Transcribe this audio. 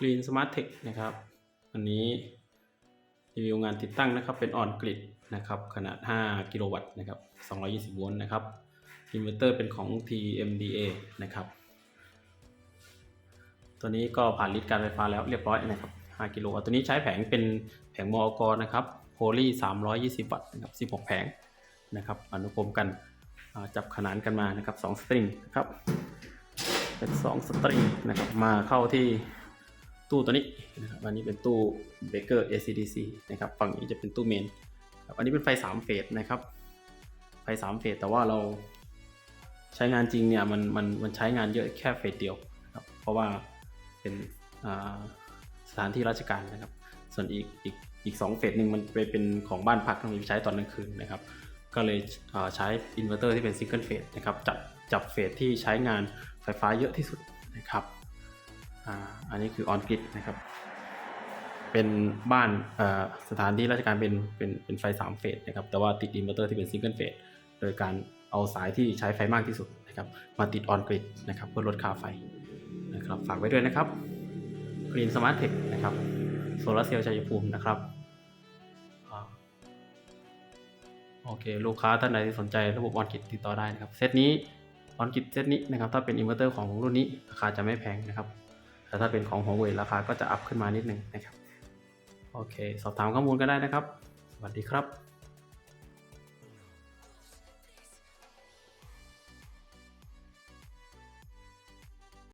Green Smart Tech นะครับ อันนี้รีวิวงานติดตั้งนะครับ เป็นออนกริดนะครับ ขนาด 5 กิโลวัตต์นะครับ 220 โวลต์นะครับ อินเวอร์เตอร์เป็นของ TMDA นะครับ ตัวนี้ก็ผ่านลิดการไฟฟ้าแล้วเรียบร้อยนะครับ 5 กิโลวัตต์ ตัวนี้ใช้แผงเป็นแผงมอกนะครับโพลี320 วัตต์นะครับ 16 แผงนะครับ อนุกรมกันจับขนานกันมานะครับ 2 สตริงนะครับ เป็น 2 สตริงนะครับ มาเข้าที่ ตู้ตัวนี้นะครับอันนี้เป็นตู้เบเกอร์ ACDC นะครับฝั่งนี้จะเป็นตู้เมนอันนี้เป็นไฟ 3 เฟสนะครับ ไฟ 3 เฟสแต่ว่าเราใช้งานจริงเนี่ยมันมันมันใช้งานเยอะแค่เฟสเดียวครับเพราะว่าเป็นสถานที่ราชการนะครับ ส่วนอีกอีกอีกสองเฟสหนึ่งมันไปเป็นของบ้านพักต้องใช้ตอนกลางคืนนะครับ ก็เลยใช้อินเวอร์เตอร์ที่เป็นซิงเกิลเฟสนะครับจับจับเฟสที่ใช้งานไฟฟ้าเยอะที่สุดนะครับ อ่าอันนี้คือออนกริดนะครับ เป็นบ้านอ่อสถานที่ราชการเป็นเป็นเป็นไฟ3เฟสนะครับ แต่ว่าติดอินเวอร์เตอร์ที่เป็นซิงเกิลเฟสโดยการเอาสายที่ใช้ไฟมากที่สุดนะครับ มาติดออนกริดนะครับ เพื่อลดค่าไฟนะครับ ฝากไว้ด้วยนะครับ Green Smart Tech นะครับโซลาร์เซลล์ชัยภูมินะครับโอเค ลูกค้าท่านใดที่สนใจระบบออนกิตติดต่อได้นะครับ เซตนี้ออนกิตเซตนี้นะครับ ถ้าเป็นอินเวอร์เตอร์ของรุ่นนี้ ราคาจะไม่แพงนะครับ แต่ถ้าเป็นของหัวเว่ยราคาก็จะอัพขึ้นมานิดนึงนะครับ โอเค สอบถามข้อมูลก็ได้นะครับ สวัสดีครับ